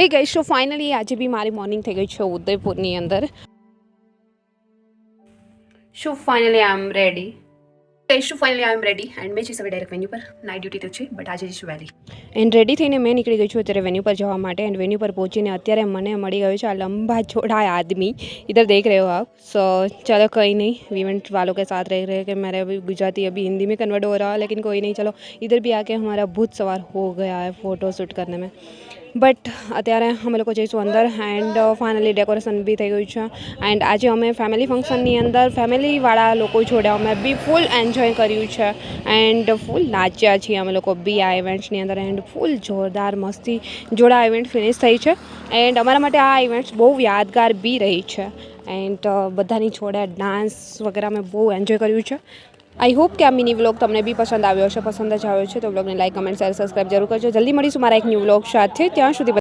હે ગઈ so finally આજે બી મારી મોર્નિંગ થઈ ગઈ છે ઉદયપુરની અંદર શું finally I am ready cache finally I am ready and મે ચીસો વેરેક વેન્યુ પર નાઈટ ડ્યુટી તો છે બટ આજે ચીસો વેલી ઇન રેડી થઈને મે નીકળી ગઈ છું અત્યારે વેન્યુ પર જવા માટે એન્ડ વેન્યુ પર પહોંચીને અત્યારે મને મળી ગયો છે આંબા છોડાય આદમી इधर देख रहे हो आप સો ચલો કોઈ નહીં ઇવેન્ટ વાલો કે સાથ રહે રહે કે મેરે ابھی ગુજરાતી ابھی હિન્દી મે કન્વર્ટ ઓર રહા હૈ લેકિન કોઈ નહીં ચલો इधर भी आके हमारा बुध सवार हो गया है ફોટોશૂટ કરને મે બટ અત્યારે હમ લોકો જેસો અંદર એન્ડ ફાઇનલી ડેકોરેશન ભી થઈ ગઈ છે એન્ડ આજે અમે ફેમિલી ફંક્શન ની અંદર ફેમિલી વાળા લોકો છોડા મે બી ફૂલ એન્ડ એન્જોય કર્યું છે એન્ડ ફૂલ નાચ્યા છીએ અમે લોકો બી આ ઇવેન્ટ્સની અંદર એન્ડ ફૂલ જોરદાર મસ્તી જોડા ઇવેન્ટ ફિનિશ થઈ છે એન્ડ અમારા માટે આ ઇવેન્ટ્સ બહુ યાદગાર બી રહી છે એન્ડ બધાની છોડે ડાન્સ વગેરે અમે બહુ એન્જોય કર્યું છે આઈ હોપ કે આ મિની વ્લોગ તમને બી પસંદ આવ્યો છે પસંદ જ આવ્યો છે તો વ્લોગને લાઈક કમેન્ટ શેર સબસ્ક્રાઈબ જરૂર કરજો જલ્દી મળીશું મારા એક ન્યૂ વ્લોગ સાથે ત્યાં સુધી